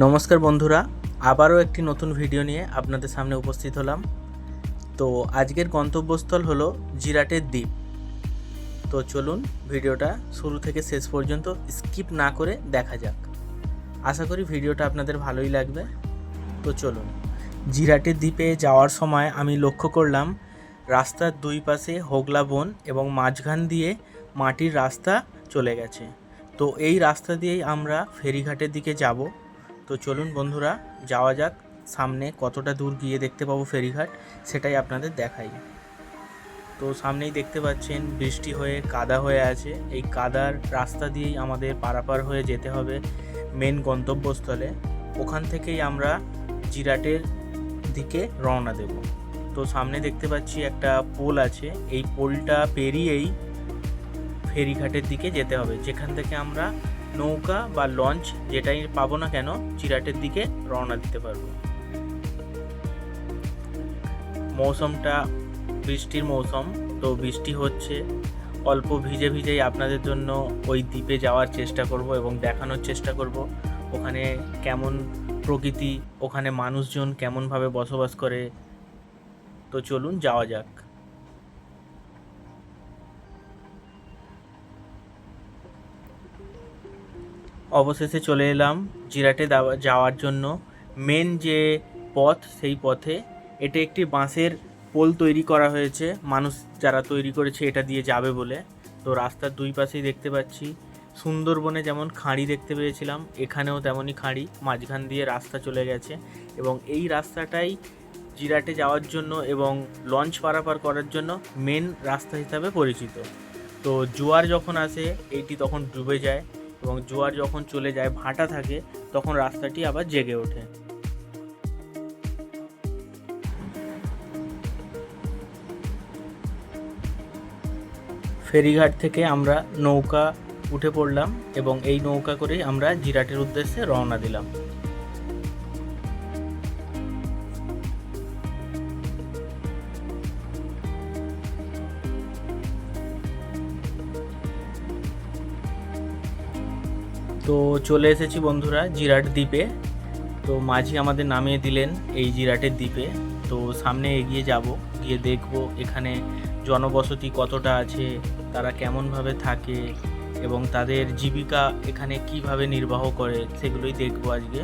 নমস্কার বন্ধুরা, আবারও একটি নতুন ভিডিও নিয়ে আপনাদের সামনে উপস্থিত হলাম। তো আজকের গন্তব্যস্থল হলো জিরাটের দ্বীপ। তো চলুন ভিডিওটা শুরু থেকে শেষ পর্যন্ত স্কিপ না করে দেখা যাক। আশা করি ভিডিওটা আপনাদের ভালোই লাগবে। তো চলুন, জিরাটের দ্বীপে যাওয়ার সময় আমি লক্ষ্য করলাম, রাস্তার দুই পাশে হোগলা বন এবং মাঝখান দিয়ে মাটির রাস্তা চলে গেছে। তো এই রাস্তা দিয়েই আমরা ফেরিঘাটের দিকে যাব। তো চলুন বন্ধুরা, যাওয়া যাক। সামনে কতটা দূর গিয়ে দেখতে পাবো ফেরিঘাট, সেটাই আপনাদের দেখাই। তো সামনেই দেখতে পাচ্ছেন, বৃষ্টি হয়ে কাদা হয়ে আছে। এই কাদার রাস্তা দিয়েই আমাদের পারাপার হয়ে যেতে হবে মেন গন্তব্যস্থলে। ওখান থেকেই আমরা জিরাটের দিকে রওনা দেব। তো সামনে দেখতে পাচ্ছি একটা পোল আছে। এই পোলটা পেরিয়েই ফেরিঘাটের দিকে যেতে হবে। যেখান থেকে আমরা নৌকা বা লঞ্চ যেটাই পাবো না কেন, চিরাটের দিকে রওনা দিতে পারব। মৌসুমটা বৃষ্টির মৌসুম, তো বৃষ্টি হচ্ছে। অল্প ভিজে ভিজেই আপনাদের জন্য ওই দ্বীপে যাওয়ার চেষ্টা করব এবং দেখানোর চেষ্টা করব। ওখানে কেমন প্রকৃতি, ওখানে মানুষজন কেমনভাবে বসবাস করে। তো চলুন যাওয়া যাক। অবশেষে চলে এলাম জিরাটে যাওয়ার জন্য। মেন যে পথ, সেই পথে এটা একটি বাঁশের পোল তৈরি করা হয়েছে। মানুষ যারা তৈরি করেছে এটা দিয়ে যাবে বলে। তো রাস্তার দুই পাশেই দেখতে পাচ্ছি সুন্দরবনে যেমন খাঁড়ি দেখতে পেয়েছিলাম, এখানেও তেমনই খাঁড়ি, মাঝখান দিয়ে রাস্তা চলে গেছে এবং এই রাস্তাটাই জিরাটে যাওয়ার জন্য এবং লঞ্চ পারাপার করার জন্য মেন রাস্তা হিসাবে পরিচিত। তো জোয়ার যখন আসে এইটি তখন ডুবে যায়। এবং জোয়ার যখন চলে যায়, ভাটা থাকে, তখন রাস্তাটি আবার জেগে ওঠে। ফেরিঘাট থেকে আমরা নৌকা উঠে পড়লাম এবং এই নৌকা করেই আমরা জিরাটের উদ্দেশ্যে রওনা দিলাম। তো চলে এসেছি বন্ধুরা জিরাট দ্বীপে। তো মাঝি আমাদের নামিয়ে দিলেন এই জিরাটের দ্বীপে। তো সামনে এগিয়ে যাব, গিয়ে দেখব এখানে জনবসতি কতটা আছে, তারা কেমনভাবে থাকে এবং তাদের জীবিকা এখানে কীভাবে নির্বাহ করে সেগুলোই দেখব আজকে।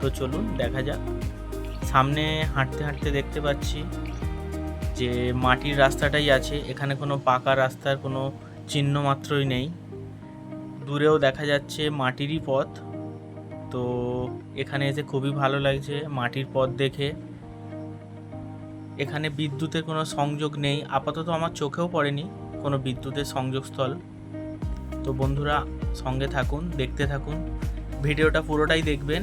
তো চলুন দেখা যাক। সামনে হাঁটতে হাঁটতে দেখতে পাচ্ছি যে মাটির রাস্তাটাই আছে, এখানে কোনো পাকা রাস্তার কোনো চিহ্ন মাত্রই নেই। দূরেও দেখা যাচ্ছে মাটিরই পথ। তো এখানে এসে খুবই ভালো লাগছে মাটির পথ দেখে। এখানে বিদ্যুতের কোনো সংযোগ নেই। আপাতত আমার চোখেও পড়েনি কোনো বিদ্যুতের সংযোগস্থল। তো বন্ধুরা, সঙ্গে থাকুন, দেখতে থাকুন। ভিডিওটা পুরোটাই দেখবেন।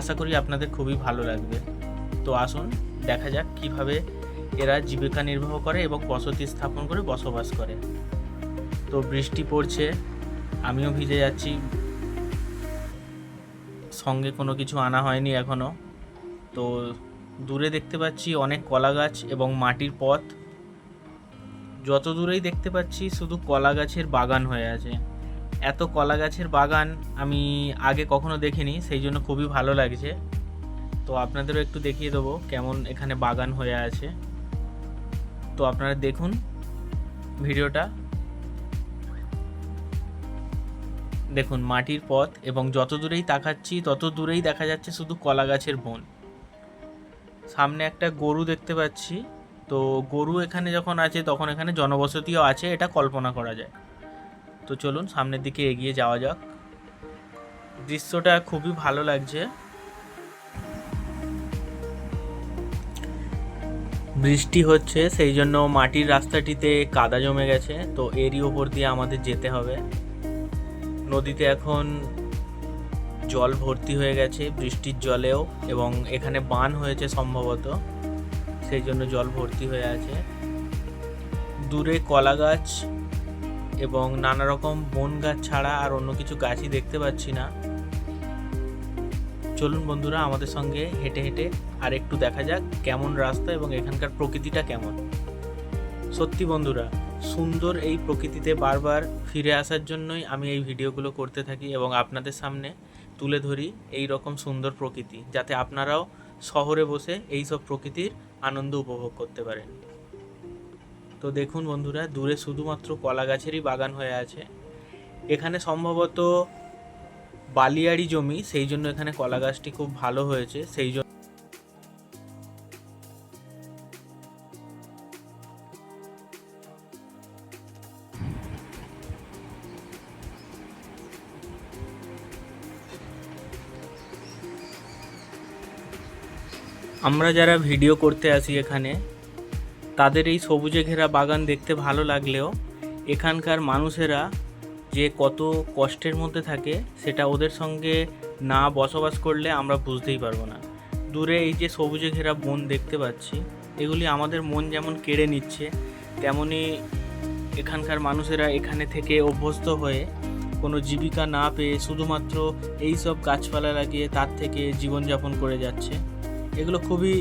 আশা করি আপনাদের খুবই ভালো লাগবে। তো আসুন, দেখা যাক কীভাবে এরা জীবিকা নির্বাহ করে এবং বসতি স্থাপন করে বসবাস করে। তো বৃষ্টি পড়ছে, আমিও ভিজে যাচ্ছি। সঙ্গে কোনো কিছু আনা হয়নি এখনও। তো দূরে দেখতে পাচ্ছি অনেক কলা গাছ এবং মাটির পথ। যত দূরেই দেখতে পাচ্ছি শুধু কলা গাছের বাগান হয়ে আছে। এত কলা গাছের বাগান আমি আগে কখনো দেখিনি, সেই জন্য খুবই ভালো লাগছে। তো আপনাদেরও একটু দেখিয়ে দেবো কেমন এখানে বাগান হয়ে আছে। তো আপনারা দেখুন ভিডিওটা। দেখুন, মাটির পথ এবং যত দূরেই তাকাচ্ছি, তত দূরেই দেখা যাচ্ছে শুধু কলা গাছের বন। সামনে একটা গরু দেখতে পাচ্ছি। তো গরু এখানে যখন আছে, তখন এখানে জনবসতিও আছে, এটা কল্পনা করা যায়। তো চলুন, সামনের দিকে এগিয়ে যাওয়া যাক। দৃশ্যটা খুবই ভালো লাগছে। বৃষ্টি হচ্ছে, সেই জন্য মাটির রাস্তাটিতে কাদা জমে গেছে। তো এরই ওপর দিয়ে আমাদের যেতে হবে। নদীতে এখন জল ভর্তি হয়ে গেছে, বৃষ্টির জলেও, এবং এখানে বান হয়েছে সম্ভবত, সেই জন্য জল ভর্তি হয়ে আছে। দূরে কলা গাছ এবং নানা রকম বন গাছ ছাড়া আর অন্য কিছু গাছই দেখতে পাচ্ছি না। চলুন বন্ধুরা, আমাদের সঙ্গে হেঁটে হেঁটে আর একটু দেখা যাক কেমন রাস্তা এবং এখানকার প্রকৃতিটা কেমন। সত্যি বন্ধুরা সুন্দর এই প্রকৃতিতে বারবার ফিরে আসার জন্যই আমি এই ভিডিওগুলো করতে থাকি এবং আপনাদের সামনে তুলে ধরি এই রকম সুন্দর প্রকৃতি, যাতে আপনারাও শহরে বসে এই সব প্রকৃতির আনন্দ উপভোগ করতে পারেন। তো দেখুন বন্ধুরা, দূরে শুধুমাত্র কলা গাছেরই বাগান হয়ে আছে। এখানে সম্ভবত বালিয়াড়ি জমি, সেই জন্য এখানে কলা গাছটি খুব ভালো হয়েছে, সেই জন্য আমরা যারা ভিডিও করতে আসি এখানে, তাদের এই সবুজে ঘেরা বাগান দেখতে ভালো লাগলেও এখানকার মানুষেরা যে কত কষ্টের মধ্যে থাকে সেটা ওদের সঙ্গে না বসবাস করলে আমরা বুঝতেই পারব না। দূরে এই যে সবুজে ঘেরা বন দেখতে পাচ্ছি, এগুলি আমাদের মন যেমন কেড়ে নিচ্ছে, তেমনি এখানকার মানুষেরা এখানে থেকে অভ্যস্ত হয়ে কোনো জীবিকা না পেয়ে শুধুমাত্র এই সব গাছপালা লাগিয়ে তার থেকে জীবনযাপন করে যাচ্ছে। এগুলো খুবই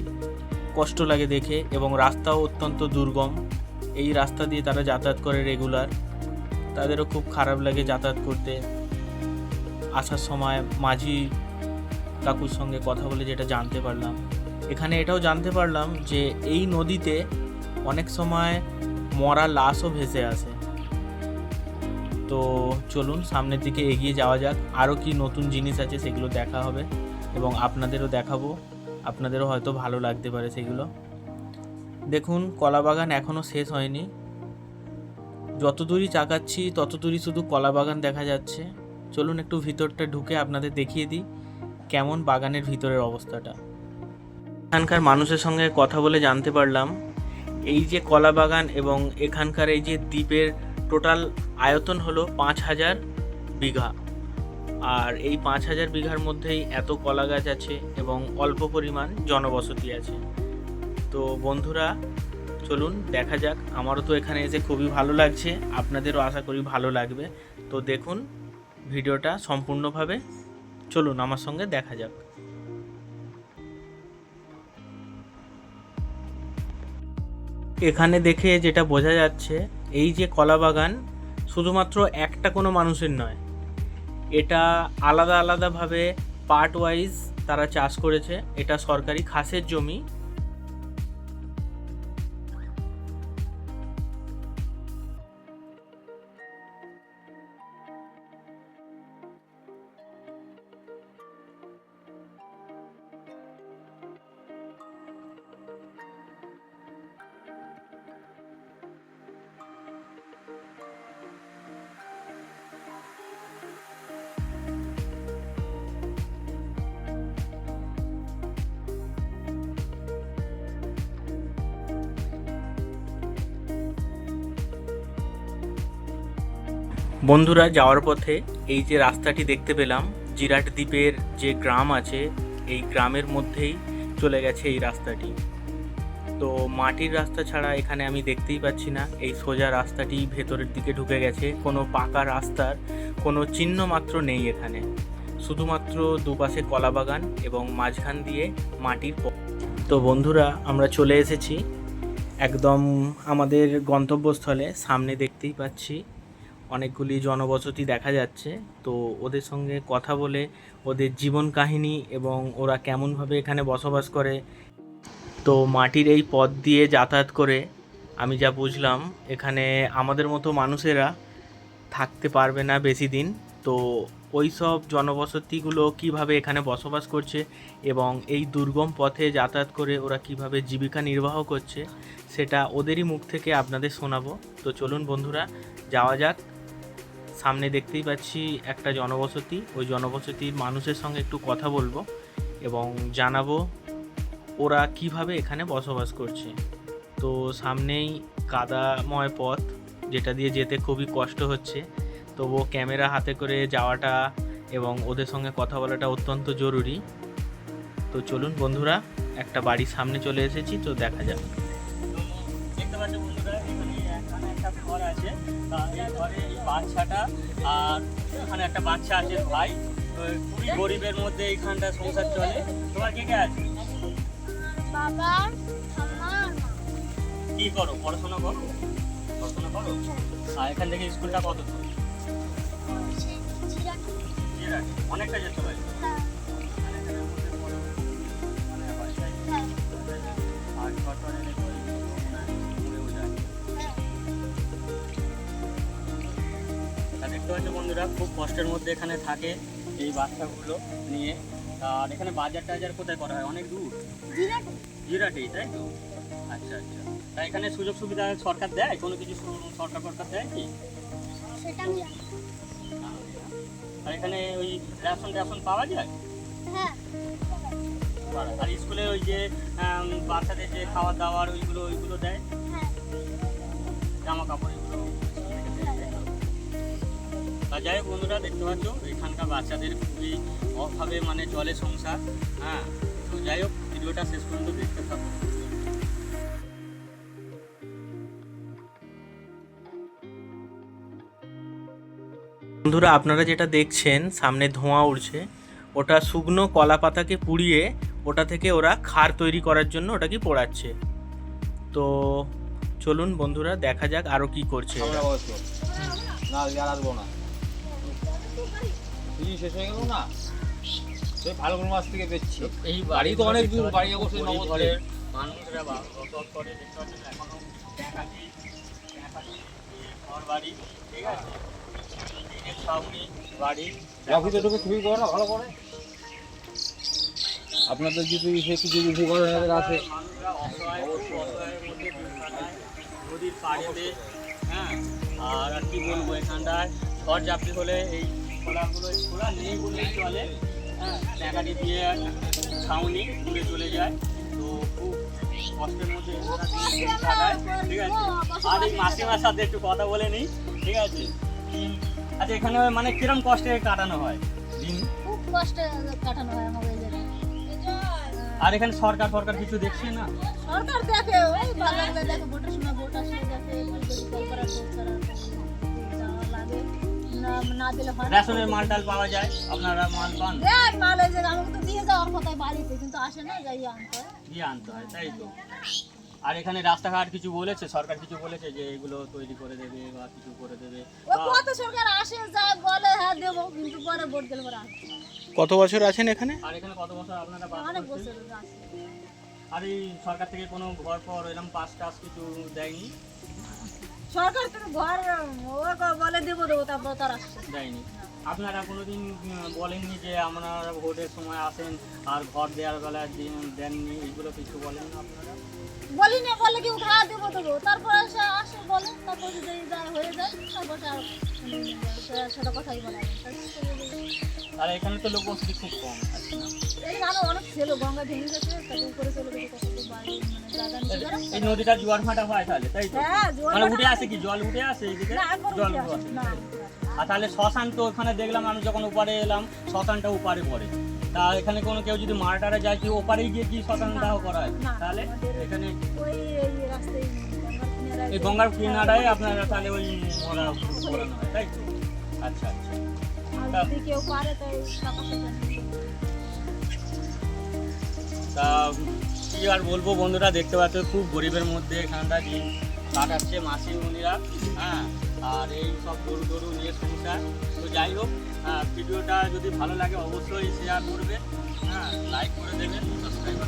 কষ্ট লাগে দেখে এবং রাস্তাও অত্যন্ত দুর্গম। এই রাস্তা দিয়ে তারা যাতায়াত করে রেগুলার তাদেরও খুব খারাপ লাগে যাতায়াত করতে। আসার সময় মাঝি কাকুর সঙ্গে কথা বলে যেটা জানতে পারলাম। এখানে এটাও জানতে পারলাম যে এই নদীতে অনেক সময় মরা লাশও ভেসে আসে। তো চলুন সামনের দিকে এগিয়ে যাওয়া যাক। আরও কি নতুন জিনিস আছে সেগুলো দেখা হবে এবং আপনাদেরও দেখাবো। আপনাদেরও হয়তো ভালো লাগতে পারে সেগুলো। দেখুন কলা বাগান এখনও শেষ হয়নি। যত দূরই চাকাচ্ছি তত দূরই শুধু কলা বাগান দেখা যাচ্ছে। চলুন একটু ভিতরটা ঢুকে আপনাদের দেখিয়ে দিই, কেমন বাগানের ভিতরের অবস্থাটা। এখানকার মানুষের সঙ্গে কথা বলে জানতে পারলাম, এই যে কলা বাগান এবং এখানকার এই যে দ্বীপের টোটাল আয়তন হলো পাঁচ হাজার বিঘা। আর এই পাঁচ হাজার বিঘার মধ্যেই এত কলা গাছ আছে এবং অল্প পরিমাণ জনবসতি আছে। তো বন্ধুরা, চলুন দেখা যাক। আমারও তো এখানে এসে খুবই ভালো লাগছে। আপনাদেরও আশা করি ভালো লাগবে। তো দেখুন, ভিডিওটা সম্পূর্ণভাবে। চলুন আমার সঙ্গে দেখা যাক। এখানে দেখে যেটা বোঝা যাচ্ছে, এই যে কলা বাগান শুধুমাত্র একটা কোনো মানুষের নয় এটা আলাদা আলাদাভাবে পার্ট ওয়াইজ তারা চাষ করেছে। এটা সরকারি খাসের জমি। বন্ধুরা, যাওয়ার পথে এই যে রাস্তাটি দেখতে পেলাম, জিরাট দ্বীপের যে গ্রাম আছে, এই গ্রামের মধ্যেই চলে গেছে এই রাস্তাটি। তো মাটির রাস্তা ছাড়া এখানে আমি দেখতেই পাচ্ছি না। এই সোজা রাস্তাটি ভেতরের দিকে ঢুকে গেছে। কোনো পাকা রাস্তার কোনো চিহ্ন মাত্র নেই এখানে। শুধুমাত্র দুপাশে কলা বাগান এবং মাঝখান দিয়ে মাটির তো বন্ধুরা, আমরা চলে এসেছি। একদম আমাদের গন্তব্যস্থলে সামনে দেখতেই পাচ্ছি অনেকগুলি জনবসতি দেখা যাচ্ছে। তো ওদের সঙ্গে কথা বলে ওদের জীবন কাহিনী এবং ওরা কেমনভাবে এখানে বসবাস করে। তো মাটির এই পথ দিয়ে যাতায়াত করে আমি যা বুঝলাম, এখানে আমাদের মতো মানুষেরা থাকতে পারবে না বেশি দিন। তো ওই সব জনবসতিগুলো কীভাবে এখানে বসবাস করছে এবং এই দুর্গম পথে যাতায়াত করে ওরা কীভাবে জীবিকা নির্বাহ করছে, সেটা ওদেরই মুখ থেকে আপনাদের শোনাবো। তো চলুন বন্ধুরা, যাওয়া যাক। সামনে দেখতেই পাচ্ছি একটা জনবসতি। ওই জনবসতির মানুষের সঙ্গে একটু কথা বলব এবং জানাব ওরা কীভাবে এখানে বসবাস করছে। তো সামনেই কাদাময় পথ, যেটা দিয়ে যেতে খুবই কষ্ট হচ্ছে। তবুও ক্যামেরা হাতে করে যাওয়াটা এবং ওদের সঙ্গে কথা বলাটা অত্যন্ত জরুরি। তো চলুন বন্ধুরা, একটা বাড়ির সামনে চলে এসেছি, তো দেখা যাক। বাচ্চাটা আর এখানে একটা বাচ্চা আছে ভাই। তো খুবই গরিবের মধ্যে এইখানটা সংসার চলে। তোমার কে কে আছে? কি করো? পড়াশোনা করো? পড়াশোনা করো? আর এখান থেকে স্কুলটা কত দূর? অনেকটা যেতে পারি। আর দেখতে পাচ্ছ বন্ধুরা খুব কষ্টের মধ্যে এখানে থাকে এই বাচ্চাগুলো নিয়ে। আর এখানে বাজার টাজার কোথায় করা হয়? অনেক দূর। জিরাটে। জিরাটেই তাই তো? আচ্ছা আচ্ছা। তা এখানে সুযোগ সুবিধা সরকার দেয়? কোনো কিছু সরকার সরকার দেয় কি? জানি। আর এখানে ওই রেশন টেশন পাওয়া যায়? হ্যাঁ। আর স্কুলে ওই যে বাচ্চাদের যে খাবার দাওয়ার ওইগুলো ওইগুলো দেয়? হ্যাঁ। জামা কাপড় যাই হোক বন্ধুরা দেখতে পাচ্ছ এখানকার বাচ্চাদের খুবই অভাবে মানে চলে সংসার। হ্যাঁ তো যাই হোক ভিডিওটা শেষ পর্যন্ত দেখতে থাকো। বন্ধুরা আপনারা যেটা দেখছেন সামনে ধোঁয়া উঠছে ওটা শুকনো কলা পাতাকে পুড়িয়ে ওটা থেকে ওরা খার তৈরি করার জন্য ওটাকে পোড়াচ্ছে। তো চলুন বন্ধুরা দেখা যাক আরও কি করছে না। সিজন শেষ হয়ে গেল না? সে ফাল্গুন মাস থেকে বেচছি এই বাড়ি তো অনেক দূর, বাড়ি নগদ ঘরের মানুষরা বসবাস করে দেখতে পাচ্ছেন এখনও একাকি একাকি ঘর বাড়ি ঠিক আছে? ছাউনি বাড়ি। খুবই করো না ভালো করে। আপনাদের যদি সে কিছু উপকরণ আছে। নদীর পাড়েতে হ্যাঁ? আর কি বলব এখানটায়? ঝড় ঝাপটি হলে এই খোলাগুলো খোলা নেই বললেই চলে। হ্যাঁ ট্যাকাটি দিয়ে ছাউনি উড়ে চলে যায়। তো খুব কষ্টের মধ্যে কাটায় ঠিক আছে? আর এই মাসিমার সাথে একটু কথা বলে নিই ঠিক আছে? আচ্ছা এখানে মানে কিরম কষ্টে কাটানো হয় দিন? খুব কষ্টে কাটানো হয় আমাদের আর এখানে সরকার সরকার কিছু দেখছে না? সরকার দেখে ওই দেখে ভোটের সময় ভোট আসলে দেখে না দিলে হয় রেশনের মাল টাল পাওয়া যায় আপনারা মাল পান। দেখ মাল যে আমাকে তো দিয়ে যাওয়ার কথাই বাড়িতে কিন্তু আসে না যাই আনতে হয়। দিয়ে আনতে হয় তাই তো। আর এখানে রাস্তাঘাট কিছু বলেছে সরকার কিছু বলেছে যে এগুলো তৈরি করে দেবে বা কিছু করে দেবে? কত সরকার আসে যায় বলে হ্যাঁ দেবো কিন্তু পরে ভোট গেলে পরে কত বছর আছেন এখানে? আর এখানে কত বছর আপনারা বাস অনেক? বছর আর এই সরকার থেকে কোনো ঘর পর এরকম পাস টাস কিছু দেয়নি? সরকার থেকে ঘর ও বলে দেবো দেবো তারপর তার আসছে। দেয়নি আপনারা কোনোদিন বলেননি যে আপনারা ভোটের সময় আসেন আর ঘর দেওয়ার বেলা দিন- দেননি? এইগুলো কিছু বলেন না আপনারা? বলি না বলে কি হ্যাঁ দেবো দেবো। তারপরে সে আসে বলে। তারপর যদি হয়ে যায় তারপর সে আর উম, সে- সেটা কথাই বলে। আর এখানে তো লোক বসতি খুব কম আছে এই মানে এই নদীটা জোয়ার ভাটা হয় তাহলে তাই তো? হ্যাঁ মানে উঠে আসে কি? জল উঠে আসে এইদিকে? জল আর তাহলে শ্মশান তো ওখানে দেখলাম আমি যখন ওপারে এলাম শ্মশানটা ওপারে পড়ে। তা এখানে কোনো কেউ যদি মারাটারে যায় কি ওপারেই গিয়ে কি শ্মশান দাহ করা হয়? তাহলে এখানে এই গঙ্গার কিনারায় আপনারা তাহলে ওই মরা করানো হয় তাই তো? আচ্ছা আচ্ছা। তা কি আর বলব বন্ধুরা দেখতে পাচ্ছ খুব গরিবের মধ্যে এখানটা দিন কাটাচ্ছে মাসি মুনিরা হ্যাঁ আর এই সব গরু গরু নিয়ে সংসার। তো যাই হোক হ্যাঁ, ভিডিওটা যদি ভালো লাগে অবশ্যই শেয়ার করবে হ্যাঁ লাইক করে দেবেন সাবস্ক্রাইব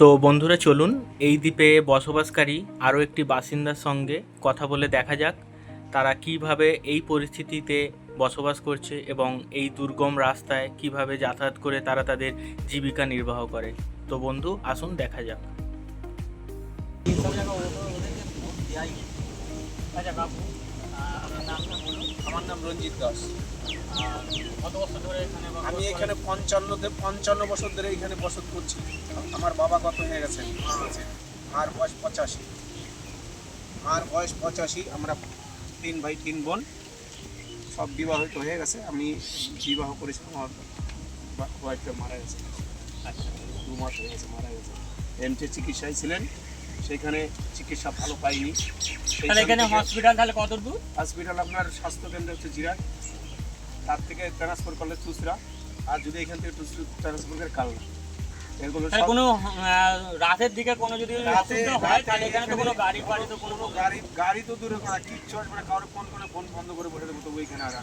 তো বন্ধুরা চলুন, এই দ্বীপে বসবাসকারী আরও একটি বাসিন্দার সঙ্গে কথা বলে দেখা যাক তারা কীভাবে এই পরিস্থিতিতে বসবাস করছে এবং এই দুর্গম রাস্তায় কীভাবে যাতায়াত করে তারা তাদের জীবিকা নির্বাহ করে। তো বন্ধু, আসুন দেখা যাক। আচ্ছা আমার নাম রঞ্জিত দাস। কত বছর ধরে এখানে আমি এখানে পঞ্চান্ন পঞ্চান্ন বছর ধরে এখানে বসত করছি। আমার বাবা কত হয়ে গেছেন আর বয়স পঁচাশি। আর বয়স পঁচাশি আমরা তিন ভাই তিন বোন। সব বিবাহিত হয়ে গেছে। আমি বিবাহ করেছিলাম আমার ওয়াইফটা মারা গেছে। আচ্ছা দু মাস হয়ে গেছে মারা গেছে। এমটে চিকিৎসায় ছিলেন। সেখানে চিকিৎসা ভালো পাইনি। তাহলে এখানে হসপিটাল তাহলে কত দূর হসপিটাল আপনার স্বাস্থ্যকেন্দ্র হচ্ছে জিরাট। তার থেকে ট্রান্সফার করলে চুচরা আর যদি এখান থেকে ট্রান্সফার করে কালনা। কোনো রাতের দিকে কোনো যদি হয় তাহলে এখানে তো কোনো গাড়ি ফাড়ি তো কোনো কোনো গাড়ি গাড়ি তো দূরে করা কিচ্ছু আসবে না। কারোর ফোন করে ফোন বন্ধ করে বসে দেবো তবু এখানে আর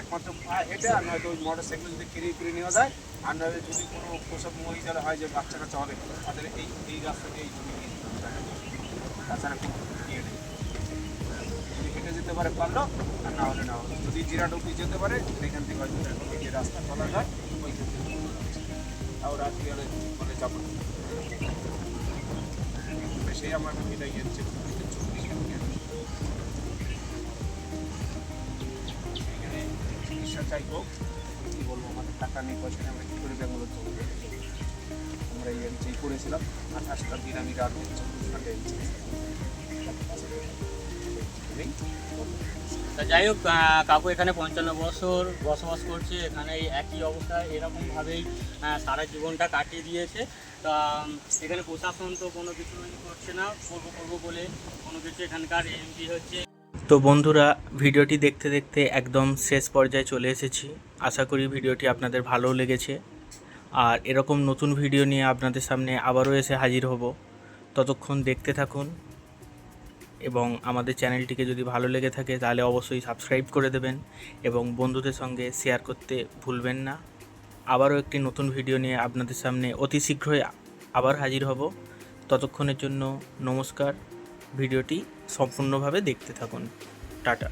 একমাত্র হেঁটে আর নয়তো ওই মোটর সাইকেল যদি ফিরিয়ে ফিরিয়ে নেওয়া যায় আর নয়তো যদি কোনো প্রসব মহিলারা হয় যে বাচ্চা কাচ্চা হবে তাদের এই এই রাস্তা দিয়ে এই জমি দিয়ে দিতে হবে। তাছাড়া কোনো ইয়ে নেই। হেঁটে যেতে পারে পারল আর না হলে না হলো। যদি অব্দি যেতে পারে এখান থেকে হয়তো যে রাস্তা চলা যায় ওইখান থেকে তাও রাত্রি হলে বলে যাব। সেই আমার এটা ইয়ে হচ্ছে চিকিৎসা চাইব কী বলব আমাদের টাকা নেই, পয়সা আমরা কী করে ব্যাঙ্গালোর চলবো আমরা এই করেছিলাম আঠাশটা দিন আমি রাত চব্বিশ ঘণ্টা তা যাই হোক কাকু এখানে পঞ্চান্ন বছর বসবাস করছে, এখানে একই অবস্থা, এরকমভাবেই সারা জীবনটা কাটিয়ে দিয়েছে। তা এখানে প্রশাসন তো কোনো কিছু করছে না, করব করব বলে কোনো কিছু এখানকার এমপি হচ্ছে। তো বন্ধুরা, ভিডিওটি দেখতে দেখতে একদম শেষ পর্যায়ে চলে এসেছি। আশা করি ভিডিওটি আপনাদের ভালো লেগেছে। আর এরকম নতুন ভিডিও নিয়ে আপনাদের সামনে আবারও এসে হাজির হব। ততক্ষণ দেখতে থাকুন। এবং আমাদের চ্যানেলটিকে যদি ভালো লেগে থাকে, তাহলে অবশ্যই সাবস্ক্রাইব করে দেবেন এবং বন্ধুদের সঙ্গে শেয়ার করতে ভুলবেন না। আবারও একটি নতুন ভিডিও নিয়ে আপনাদের সামনে অতি শীঘ্রই আবার হাজির হব। ততক্ষণের জন্য নমস্কার। ভিডিওটি সম্পূর্ণভাবে দেখতে থাকুন। টাটা।